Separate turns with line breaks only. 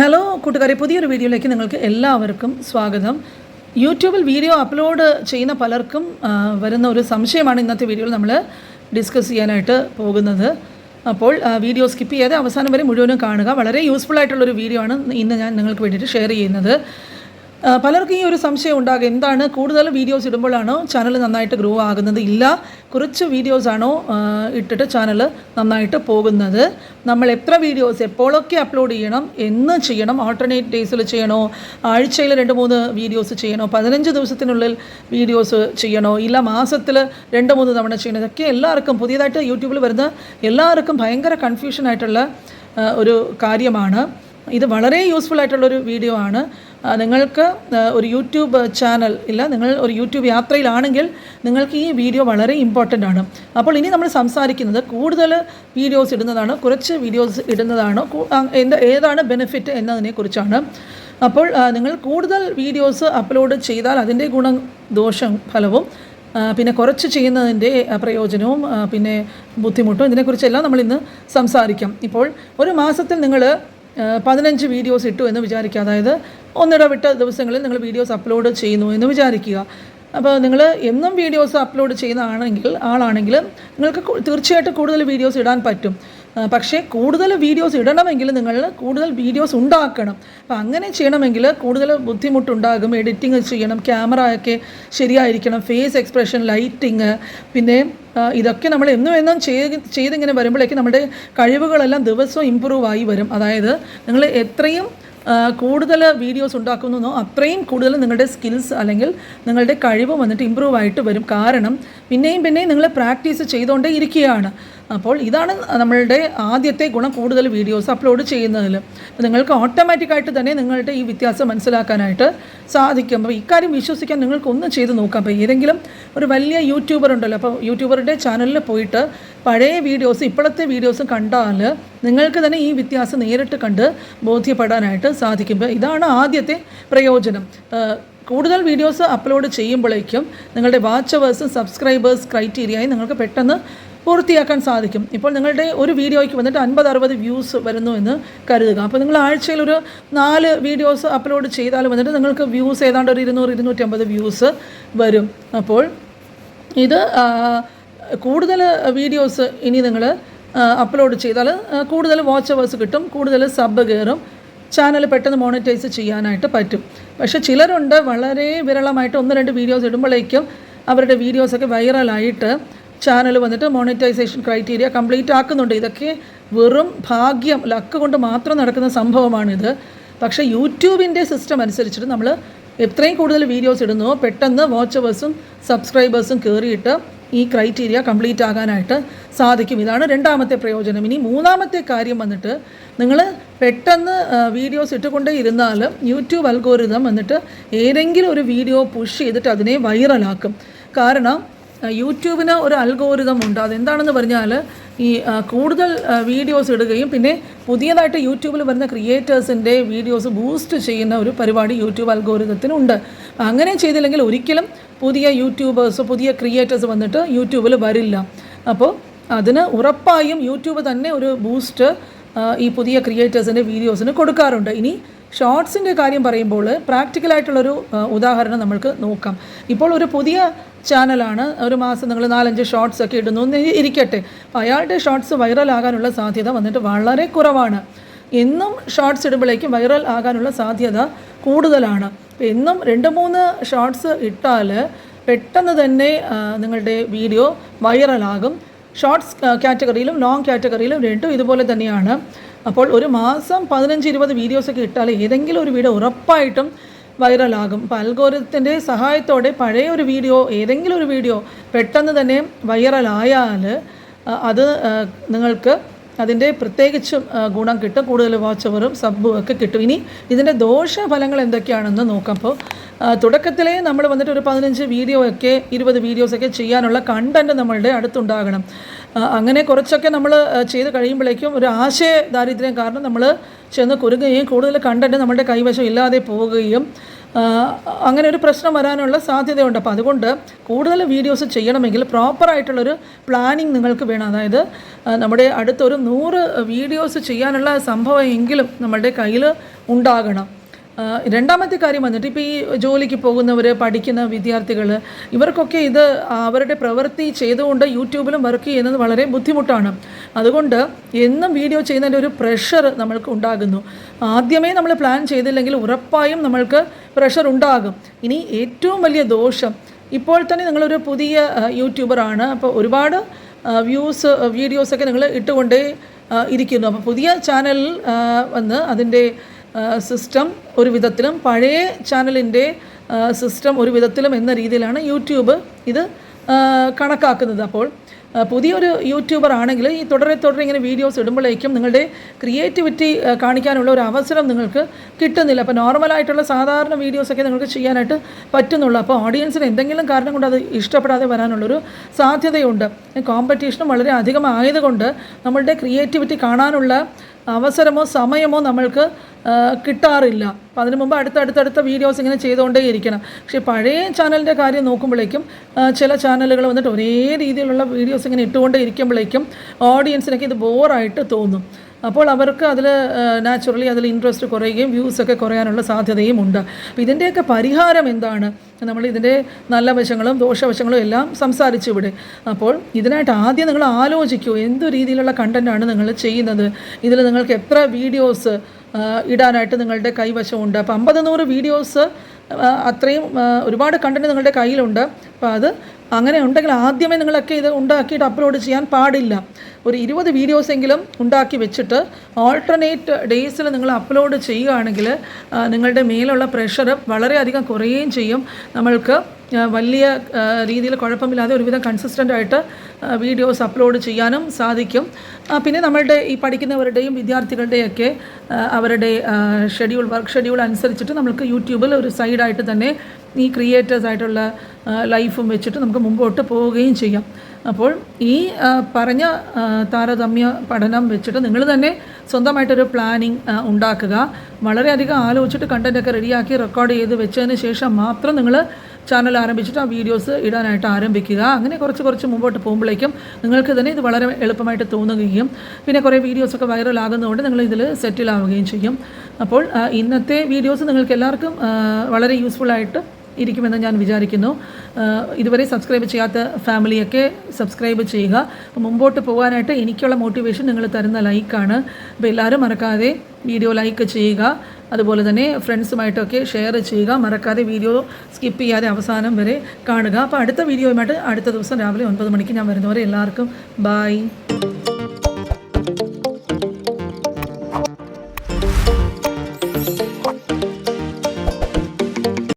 Hello കൂട്ടുകാരെ പുതിയൊരു വീഡിയോയിലേക്ക് നിങ്ങൾക്ക് എല്ലാവർക്കും സ്വാഗതം. യൂട്യൂബിൽ വീഡിയോ അപ്ലോഡ് ചെയ്യുന്ന പലർക്കും വരുന്ന ഒരു സംശയമാണ് ഇന്നത്തെ വീഡിയോയിൽ നമ്മൾ ഡിസ്കസ് ചെയ്യാനായിട്ട് പോകുന്നത്. അപ്പോൾ വീഡിയോ സ്കിപ്പ് ചെയ്യാതെ അവസാനം വരെ മുഴുവനും കാണുക. വളരെ യൂസ്ഫുൾ ആയിട്ടുള്ളൊരു വീഡിയോ ആണ് ഇന്ന് ഞാൻ നിങ്ങൾക്ക് വേണ്ടിയിട്ട് ഷെയർ ചെയ്യുന്നത്. പലർക്കും ഈ ഒരു സംശയം ഉണ്ടാകും. എന്താണ് കൂടുതൽ വീഡിയോസ് ഇടുമ്പോഴാണോ ചാനൽ നന്നായിട്ട് ഗ്രോ ആകുന്നത്? ഇല്ല കുറച്ച് വീഡിയോസാണോ ഇട്ടിട്ട് ചാനൽ നന്നായിട്ട് പോകുന്നത്? നമ്മൾ എത്ര വീഡിയോസ് എപ്പോഴൊക്കെ അപ്ലോഡ് ചെയ്യണം? എന്ന് ചെയ്യണം. ആൾട്ടർനേറ്റ് ഡേയ്സിൽ ചെയ്യണോ? ആഴ്ചയിൽ രണ്ട് മൂന്ന് വീഡിയോസ് ചെയ്യണോ? പതിനഞ്ച് ദിവസത്തിനുള്ളിൽ വീഡിയോസ് ചെയ്യണോ? ഇല്ല മാസത്തിൽ രണ്ട് മൂന്ന് തവണ ചെയ്യണം? ഇതൊക്കെ എല്ലാവർക്കും പുതിയതായിട്ട് യൂട്യൂബിൽ വരുന്ന എല്ലാവർക്കും ഭയങ്കര കൺഫ്യൂഷൻ ആയിട്ടുള്ള ഒരു കാര്യമാണ്. ഇത് വളരെ യൂസ്ഫുൾ ആയിട്ടുള്ളൊരു വീഡിയോ ആണ്. നിങ്ങൾക്ക് ഒരു യൂട്യൂബ് ചാനൽ ഇല്ല നിങ്ങൾ ഒരു യൂട്യൂബ് യാത്രയിലാണെങ്കിൽ നിങ്ങൾക്ക് ഈ വീഡിയോ വളരെ ഇമ്പോർട്ടന്റ് ആണ്. അപ്പോൾ ഇനി നമ്മൾ സംസാരിക്കുന്നത് കൂടുതൽ വീഡിയോസ് ഇടുന്നതാണ് കുറച്ച് വീഡിയോസ് ഇടുന്നതാണോ ഏതാണ് ബെനിഫിറ്റ് എന്നതിനെക്കുറിച്ചാണ് അപ്പോൾ നിങ്ങൾ കൂടുതൽ വീഡിയോസ് അപ്ലോഡ് ചെയ്താൽ അതിന്റെ ഗുണം ദോഷം ഫലവും പിന്നെ കുറച്ച് ചെയ്യുന്നതിന്റെ പ്രയോജനവും പിന്നെ ബുദ്ധിമുട്ടും ഇതിനെക്കുറിച്ചെല്ലാം നമ്മൾ ഇന്ന് സംസാരിക്കാം. ഇപ്പോൾ ഒരു മാസത്തിൽ നിങ്ങൾ പതിനഞ്ച് വീഡിയോസ് ഇട്ടു എന്ന് വിചാരിക്കുക. അതായത് ഒന്നിടവിട്ട ദിവസങ്ങളിൽ നിങ്ങൾ വീഡിയോസ് അപ്ലോഡ് ചെയ്യുന്നു എന്ന് വിചാരിക്കുക. അപ്പോൾ നിങ്ങൾ എന്നും വീഡിയോസ് അപ്ലോഡ് ചെയ്യുന്ന ആണെങ്കിൽ ആളാണെങ്കിൽ നിങ്ങൾക്ക് തീർച്ചയായിട്ടും കൂടുതൽ വീഡിയോസ് ഇടാൻ പറ്റും. പക്ഷേ കൂടുതൽ വീഡിയോസ് ഇടണമെങ്കിൽ നിങ്ങൾ കൂടുതൽ വീഡിയോസ് ഉണ്ടാക്കണം. അപ്പം അങ്ങനെ ചെയ്യണമെങ്കിൽ കൂടുതൽ ബുദ്ധിമുട്ടുണ്ടാകും. എഡിറ്റിംഗ് ചെയ്യണം ക്യാമറ ഒക്കെ ശരിയായിരിക്കണം ഫേസ് എക്സ്പ്രഷൻ ലൈറ്റിങ് പിന്നെ ഇതൊക്കെ നമ്മൾ എന്നും എന്നും ചെയ്ത് ചെയ്തിങ്ങനെ വരുമ്പോഴേക്കും നമ്മുടെ കഴിവുകളെല്ലാം ദിവസവും ഇമ്പ്രൂവ് ആയി വരും. അതായത് നിങ്ങൾ എത്രയും കൂടുതൽ വീഡിയോസ് ഉണ്ടാക്കുന്നോ അത്രയും കൂടുതൽ നിങ്ങളുടെ സ്കിൽസ് അല്ലെങ്കിൽ നിങ്ങളുടെ കഴിവ് വന്നിട്ട് ഇമ്പ്രൂവ് ആയിട്ട് വരും. കാരണം പിന്നെയും പിന്നെയും നിങ്ങൾ പ്രാക്ടീസ് ചെയ്തുകൊണ്ടേ ഇരിക്കുകയാണ്. അപ്പോൾ ഇതാണ് നമ്മളുടെ ആദ്യത്തെ ഗുണം കൂടുതൽ വീഡിയോസ് അപ്ലോഡ് ചെയ്യുന്നതിൽ. അപ്പോൾ നിങ്ങൾക്ക് ഓട്ടോമാറ്റിക്കായിട്ട് തന്നെ നിങ്ങളുടെ ഈ വ്യത്യാസം മനസ്സിലാക്കാനായിട്ട് സാധിക്കും. അപ്പോൾ ഇക്കാര്യം വിശ്വസിക്കാൻ നിങ്ങൾക്ക് ഒന്ന് ചെയ്ത് നോക്കാം. അപ്പോൾ ഏതെങ്കിലും ഒരു വലിയ യൂട്യൂബർ ഉണ്ടല്ലോ. അപ്പോൾ യൂട്യൂബറുടെ ചാനലിൽ പോയിട്ട് പഴയ വീഡിയോസ് ഇപ്പോഴത്തെ വീഡിയോസ് കണ്ടാൽ നിങ്ങൾക്ക് തന്നെ ഈ വ്യത്യാസം നേരിട്ട് കണ്ട് ബോധ്യപ്പെടാനായിട്ട് സാധിക്കും. ഇതാണ് ആദ്യത്തെ പ്രയോജനം. കൂടുതൽ വീഡിയോസ് അപ്ലോഡ് ചെയ്യുമ്പോഴേക്കും നിങ്ങളുടെ വാച്ചവേഴ്സും സബ്സ്ക്രൈബേഴ്സ് ക്രൈറ്റീരിയയും നിങ്ങൾക്ക് പെട്ടെന്ന് പൂർത്തിയാക്കാൻ സാധിക്കും. ഇപ്പോൾ നിങ്ങളുടെ ഒരു വീഡിയോയ്ക്ക് വന്നിട്ട് അൻപത് അറുപത് വ്യൂസ് വരുന്നു എന്ന് കരുതുക. അപ്പോൾ നിങ്ങൾ ആഴ്ചയിൽ ഒരു നാല് വീഡിയോസ് അപ്ലോഡ് ചെയ്താൽ വന്നിട്ട് നിങ്ങൾക്ക് വ്യൂസ് ഏതാണ്ട് ഒരു ഇരുന്നൂറ് ഇരുന്നൂറ്റമ്പത് വ്യൂസ് വരും. അപ്പോൾ ഇത് കൂടുതൽ വീഡിയോസ് ഇനി നിങ്ങൾ അപ്ലോഡ് ചെയ്താൽ കൂടുതൽ വാച്ച് അവേഴ്സ് കിട്ടും കൂടുതൽ സബ് കയറും ചാനൽ പെട്ടെന്ന് മോണിറ്റൈസ് ചെയ്യാനായിട്ട് പറ്റും. പക്ഷേ ചിലരുണ്ട് വളരെ വിരളമായിട്ട് ഒന്ന് രണ്ട് വീഡിയോസ് ഇടുമ്പോഴേക്കും അവരുടെ വീഡിയോസൊക്കെ വൈറലായിട്ട് ചാനൽ വന്നിട്ട് മോണിറ്റൈസേഷൻ ക്രൈറ്റീരിയ കംപ്ലീറ്റ് ആക്കുന്നുണ്ട്. ഇതൊക്കെ വെറും ഭാഗ്യം ലക്ക് കൊണ്ട് മാത്രം നടക്കുന്ന സംഭവമാണിത്. പക്ഷേ യൂട്യൂബിന്റെ സിസ്റ്റം അനുസരിച്ചിട്ട് നമ്മൾ എത്രയും കൂടുതൽ വീഡിയോസ് ഇടുന്നുവോ പെട്ടെന്ന് വാച്ചവേഴ്സും സബ്സ്ക്രൈബേഴ്സും കയറിയിട്ട് ഈ ക്രൈറ്റീരിയ കംപ്ലീറ്റ് ആകാനായിട്ട് സാധിക്കും. ഇതാണ് രണ്ടാമത്തെ പ്രയോജനം. ഇനി മൂന്നാമത്തെ കാര്യം വന്നിട്ട് നിങ്ങൾ പെട്ടെന്ന് വീഡിയോസ് ഇട്ടുകൊണ്ടേ ഇരുന്നാൽ യൂട്യൂബ് അൽഗോരിതം വന്നിട്ട് ഏതെങ്കിലും ഒരു വീഡിയോ പുഷ് ചെയ്തിട്ട് അതിനെ വൈറലാക്കും കാരണം യൂട്യൂബിന് ഒരു അൽഗോരിതം ഉണ്ട്. അതെന്താണെന്ന് പറഞ്ഞാൽ ഈ കൂടുതൽ വീഡിയോസ് ഇടുകയും പിന്നെ പുതിയതായിട്ട് യൂട്യൂബിൽ വരുന്ന ക്രിയേറ്റേഴ്സിന്റെ വീഡിയോസ് ബൂസ്റ്റ് ചെയ്യുന്ന ഒരു പരിപാടി യൂട്യൂബ് അൽഗോരിതത്തിനുണ്ട് അങ്ങനെ ചെയ്തില്ലെങ്കിൽ ഒരിക്കലും പുതിയ യൂട്യൂബേഴ്സ് പുതിയ ക്രിയേറ്റേഴ്സ് വന്നിട്ട് യൂട്യൂബിൽ വരില്ല. അപ്പോൾ അതിന് ഉറപ്പായും യൂട്യൂബ് തന്നെ ഒരു ബൂസ്റ്റ് ഈ പുതിയ ക്രിയേറ്റേഴ്സിന്റെ വീഡിയോസിന് കൊടുക്കാറുണ്ട്. ഇനി ഷോർട്സിന്റെ കാര്യം പറയുമ്പോൾ പ്രാക്ടിക്കലായിട്ടുള്ളൊരു ഉദാഹരണം നമ്മൾക്ക് നോക്കാം. ഇപ്പോൾ ഒരു പുതിയ ചാനലാണ് ഒരു മാസം നിങ്ങൾ നാലഞ്ച് ഷോർട്സ് ഒക്കെ ഇടുന്നു ഇരിക്കട്ടെ. അയാളുടെ ഷോർട്സ് വൈറൽ ആകാനുള്ള സാധ്യത വന്നിട്ട് വളരെ കുറവാണ്. എന്നും ഷോർട്സ് ഇടുമ്പോഴേക്കും വൈറൽ ആകാനുള്ള സാധ്യത കൂടുതലാണ്. എന്നും രണ്ട് മൂന്ന് ഷോർട്സ് ഇട്ടാൽ പെട്ടെന്ന് തന്നെ നിങ്ങളുടെ വീഡിയോ വൈറലാകും ഷോർട്സ് കാറ്റഗറിയിലും ലോങ് കാറ്റഗറിയിലും രണ്ടും ഇതുപോലെ തന്നെയാണ്. അപ്പോൾ ഒരു മാസം പതിനഞ്ച് ഇരുപത് വീഡിയോസൊക്കെ ഇട്ടാൽ ഏതെങ്കിലും ഒരു വീഡിയോ ഉറപ്പായിട്ടും വൈറലാകും അപ്പോൾ അൽഗോരത്തിന്റെ സഹായത്തോടെ പഴയ ഒരു വീഡിയോ ഏതെങ്കിലും ഒരു വീഡിയോ പെട്ടെന്ന് തന്നെ വൈറലായാൽ അത് നിങ്ങൾക്ക് അതിന്റെ പ്രത്യേകിച്ചും ഗുണം കിട്ടും കൂടുതൽ വാച്ച് അവറും സബ്ബും ഒക്കെ കിട്ടും. ഇനി ഇതിന്റെ ദോഷഫലങ്ങൾ എന്തൊക്കെയാണെന്ന് നോക്കാം അപ്പോൾ തുടക്കത്തിലേ നമ്മൾ വന്നിട്ട് ഒരു പതിനഞ്ച് വീഡിയോ ഒക്കെ ഇരുപത് വീഡിയോസൊക്കെ ചെയ്യാനുള്ള കണ്ടന്റ് നമ്മളുടെ അടുത്തുണ്ടാകണം. അങ്ങനെ കുറച്ചൊക്കെ നമ്മൾ ചെയ്ത് കഴിയുമ്പോഴേക്കും ഒരു ആശയ ദാരിദ്ര്യം കാരണം നമ്മൾ ചെന്ന് കുരുങ്ങുകയും കൂടുതൽ കണ്ടന്റ് നമ്മുടെ കൈവശം ഇല്ലാതെ പോവുകയും അങ്ങനെ ഒരു പ്രശ്നം വരാനുള്ള സാധ്യതയുണ്ട്. അപ്പോൾ അതുകൊണ്ട് കൂടുതൽ വീഡിയോസ് ചെയ്യണമെങ്കിൽ പ്രോപ്പറായിട്ടുള്ളൊരു പ്ലാനിങ് നിങ്ങൾക്ക് വേണം. അതായത് നമ്മുടെ അടുത്തൊരു നൂറ് വീഡിയോസ് ചെയ്യാനുള്ള സംഭവം എങ്കിലും നമ്മുടെ കയ്യിൽ ഉണ്ടാകണം. രണ്ടാമത്തെ കാര്യം വന്നിട്ട് ഇപ്പോൾ ഈ ജോലിക്ക് പോകുന്നവർ പഠിക്കുന്ന വിദ്യാർത്ഥികൾ ഇവർക്കൊക്കെ ഇത് അവരുടെ പ്രവൃത്തി ചെയ്തുകൊണ്ട് യൂട്യൂബിലും വർക്ക് ചെയ്യുന്നത് വളരെ ബുദ്ധിമുട്ടാണ്. അതുകൊണ്ട് എന്നും വീഡിയോ ചെയ്യുന്നതിന്റെ ഒരു പ്രഷർ നമ്മൾക്ക് ഉണ്ടാകുന്നു. ആദ്യമേ നമ്മൾ പ്ലാൻ ചെയ്തില്ലെങ്കിൽ ഉറപ്പായും നമ്മൾക്ക് പ്രഷർ ഉണ്ടാകും. ഇനി ഏറ്റവും വലിയ ദോഷം ഇപ്പോൾ തന്നെ നിങ്ങളൊരു പുതിയ യൂട്യൂബറാണ്. അപ്പോൾ ഒരുപാട് വ്യൂസ് വീഡിയോസൊക്കെ നിങ്ങൾ ഇട്ടുകൊണ്ടേ ഇരിക്കുന്നു. അപ്പോൾ പുതിയ ചാനൽ വന്ന് അതിന്റെ സിസ്റ്റം ഒരു വിധത്തിലും പഴയ ചാനലിന്റെ സിസ്റ്റം ഒരു വിധത്തിലും എന്ന രീതിയിലാണ് യൂട്യൂബ് ഇത് കണക്കാക്കുന്നത്. അപ്പോൾ പുതിയൊരു യൂട്യൂബർ ആണെങ്കിൽ ഈ തുടരെ തുടരെ ഇങ്ങനെ വീഡിയോസ് ഇടുമ്പോഴേക്കും നിങ്ങളുടെ ക്രിയേറ്റിവിറ്റി കാണിക്കാനുള്ള ഒരു അവസരം നിങ്ങൾക്ക് കിട്ടുന്നില്ല. അപ്പോൾ നോർമലായിട്ടുള്ള സാധാരണ വീഡിയോസൊക്കെ നിങ്ങൾക്ക് ചെയ്യാനായിട്ട് പറ്റുന്നുള്ളൂ. അപ്പോൾ ഓഡിയൻസിന് എന്തെങ്കിലും കാരണം കൊണ്ട് അത് ഇഷ്ടപ്പെടാതെ വരാനുള്ളൊരു സാധ്യതയുണ്ട്. കോമ്പറ്റീഷനും വളരെ അധികം ആയതുകൊണ്ട് നമ്മളുടെ ക്രിയേറ്റിവിറ്റി കാണാനുള്ള അവസരമോ സമയമോ നമ്മൾക്ക് കിട്ടാറില്ല. അപ്പോൾ അതിന് മുമ്പ് അടുത്തടുത്തടുത്ത വീഡിയോസ് ഇങ്ങനെ ചെയ്തുകൊണ്ടേ ഇരിക്കണം. പക്ഷേ പഴയ ചാനലിന്റെ കാര്യം നോക്കുമ്പോഴേക്കും ചില ചാനലുകൾ വന്നിട്ട് ഒരേ രീതിയിലുള്ള വീഡിയോസ് ഇങ്ങനെ ഇട്ടുകൊണ്ടേ ഇരിക്കുമ്പോഴേക്കും ഓഡിയൻസിനൊക്കെ ഇത് ബോറായിട്ട് തോന്നും. അപ്പോൾ അവർക്ക് അതിൽ നാച്ചുറലി അതിൽ ഇൻട്രസ്റ്റ് കുറയുകയും വ്യൂസൊക്കെ കുറയാനുള്ള സാധ്യതയും ഉണ്ട്. അപ്പോൾ ഇതിന്റെയൊക്കെ പരിഹാരം എന്താണ്? നമ്മൾ ഇതിന്റെ നല്ല വശങ്ങളും ദോഷവശങ്ങളും എല്ലാം സംസാരിച്ചു ഇവിടെ. അപ്പോൾ ഇതിനായിട്ട് ആദ്യം നിങ്ങൾ ആലോചിക്കൂ എന്ത് രീതിയിലുള്ള കണ്ടന്റാണ് നിങ്ങൾ ചെയ്യുന്നത്? ഇതിൽ നിങ്ങൾക്ക് എത്ര വീഡിയോസ് ഇടാനായിട്ട് നിങ്ങളുടെ കൈവശമുണ്ട്? അപ്പോൾ അമ്പത് നൂറ് വീഡിയോസ് അത്രയും ഒരുപാട് കണ്ടന്റ് നിങ്ങളുടെ കയ്യിലുണ്ട്. അപ്പോൾ അത് അങ്ങനെ ഉണ്ടെങ്കിൽ ആദ്യമേ നിങ്ങളൊക്കെ ഇത് ഉണ്ടാക്കിയിട്ട് അപ്ലോഡ് ചെയ്യാൻ പാടില്ല. ഒരു ഇരുപത് വീഡിയോസെങ്കിലും ഉണ്ടാക്കി വെച്ചിട്ട് ഓൾട്ടർനേറ്റ് ഡേയ്സിൽ നിങ്ങൾ അപ്ലോഡ് ചെയ്യുകയാണെങ്കിൽ നിങ്ങളുടെ മേലുള്ള പ്രഷർ വളരെയധികം കുറയുകയും ചെയ്യും. നമ്മൾക്ക് വലിയ രീതിയിൽ കുഴപ്പമില്ലാതെ ഒരുവിധം കൺസിസ്റ്റന്റ് ആയിട്ട് വീഡിയോസ് അപ്ലോഡ് ചെയ്യാനും സാധിക്കും. പിന്നെ നമ്മളുടെ ഈ പഠിക്കുന്നവരുടെയും വിദ്യാർത്ഥികളുടെയൊക്കെ അവരുടെ ഷെഡ്യൂൾ വർക്ക് ഷെഡ്യൂൾ അനുസരിച്ചിട്ട് നമുക്ക് യൂട്യൂബിൽ ഒരു സൈഡായിട്ട് തന്നെ ഈ ക്രിയേറ്റേഴ്സ് ആയിട്ടുള്ള ലൈഫും വെച്ചിട്ട് നമുക്ക് മുമ്പോട്ട് പോവുകയും ചെയ്യാം. അപ്പോൾ ഈ പറഞ്ഞ താരതമ്യ പഠനം വെച്ചിട്ട് നിങ്ങൾ തന്നെ സ്വന്തമായിട്ടൊരു പ്ലാനിങ് ഉണ്ടാക്കുക. വളരെയധികം ആലോചിച്ചിട്ട് കണ്ടന്റൊക്കെ റെഡിയാക്കി റെക്കോർഡ് ചെയ്ത് വെച്ചതിന് ശേഷം മാത്രം നിങ്ങൾ ചാനൽ ആരംഭിച്ചിട്ട് ആ വീഡിയോസ് ഇടാനായിട്ട് ആരംഭിക്കുക. അങ്ങനെ കുറച്ച് കുറച്ച് മുമ്പോട്ട് പോകുമ്പോഴേക്കും നിങ്ങൾക്ക് തന്നെ ഇത് വളരെ എളുപ്പമായിട്ട് തോന്നുകയും പിന്നെ കുറേ വീഡിയോസൊക്കെ വൈറലാകുന്നതുകൊണ്ട് നിങ്ങൾ ഇതിൽ സെറ്റിലാവുകയും ചെയ്യും. അപ്പോൾ ഇന്നത്തെ വീഡിയോസ് നിങ്ങൾക്ക് എല്ലാവർക്കും വളരെ യൂസ്ഫുള്ളായിട്ട് ഇരിക്കുമെന്ന് ഞാൻ വിചാരിക്കുന്നു. ഇതുവരെ സബ്സ്ക്രൈബ് ചെയ്യാത്ത ഫാമിലിയൊക്കെ സബ്സ്ക്രൈബ് ചെയ്യുക. മുമ്പോട്ട് പോകാനായിട്ട് എനിക്കുള്ള മോട്ടിവേഷൻ നിങ്ങൾ തരുന്ന ലൈക്കാണ് അപ്പോൾ എല്ലാവരും മറക്കാതെ വീഡിയോ ലൈക്ക് ചെയ്യുക. അതുപോലെ തന്നെ ഫ്രണ്ട്സുമായിട്ടൊക്കെ ഷെയർ ചെയ്യുക. മറക്കാതെ വീഡിയോ സ്കിപ്പ് ചെയ്യാതെ അവസാനം വരെ കാണുക. അപ്പോൾ അടുത്ത വീഡിയോയുമായിട്ട് അടുത്ത ദിവസം രാവിലെ ഒൻപത് മണിക്ക് ഞാൻ വരുന്നവരെ എല്ലാവർക്കും ബായ്